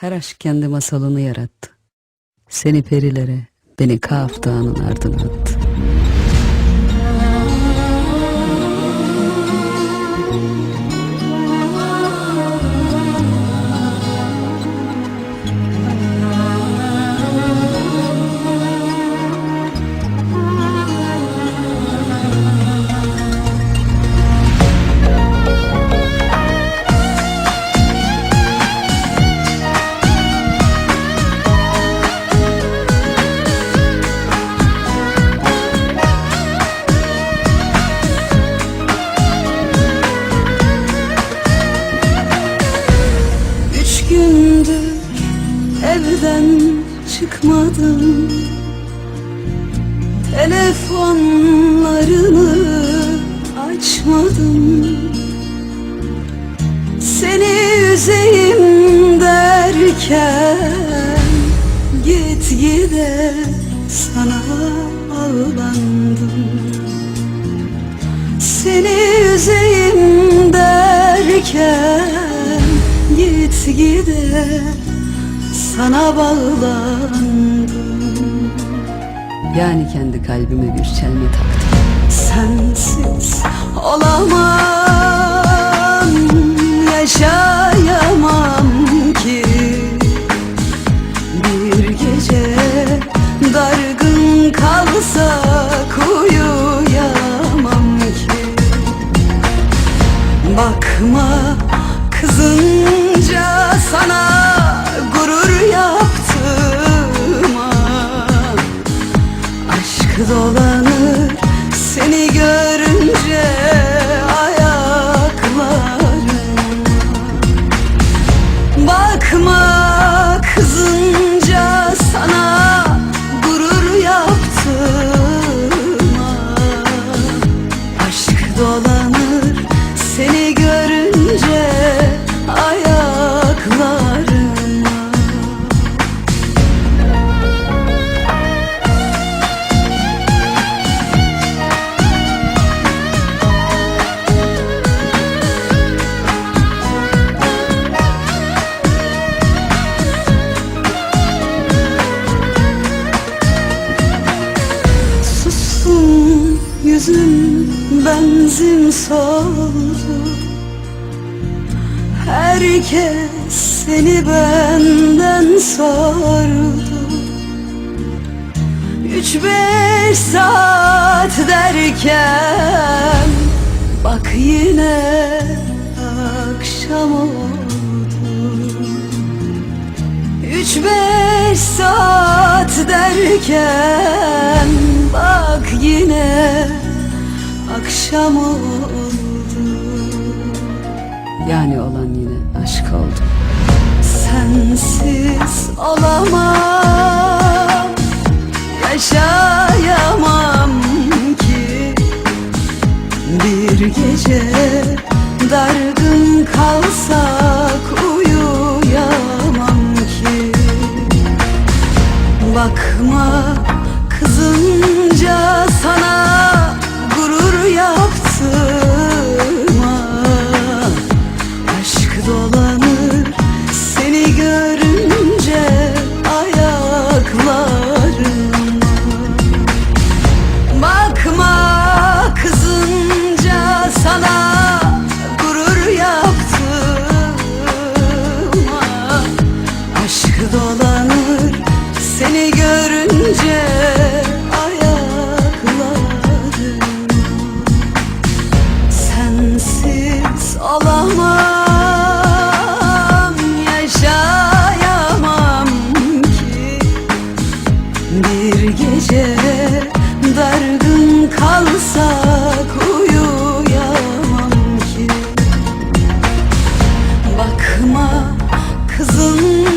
Her aşk kendi masalını yarattı. Seni perilere, beni Kaf Dağı'nın ardına attı. Gündür evden çıkmadım. Telefonlarını açmadım. Seni üzeyim derken Git gide sana ağlandım seni üzeyim Gide sana bağlandım. Yani kendi kalbime bir çelme taktım. Sensiz olamam Yaşayamam Sustum yüzüm benzin soldu Herkes seni benden sordu. Üç beş saat derken Bak yine akşam oldu. Üç beş saat derken Bak yine akşam oldu Yani Dalgalanır seni görünce ayaklarım Sensiz olamam yaşayamam ki. Bir gece dargın kalsak uyuyamam ki. Bakma kızım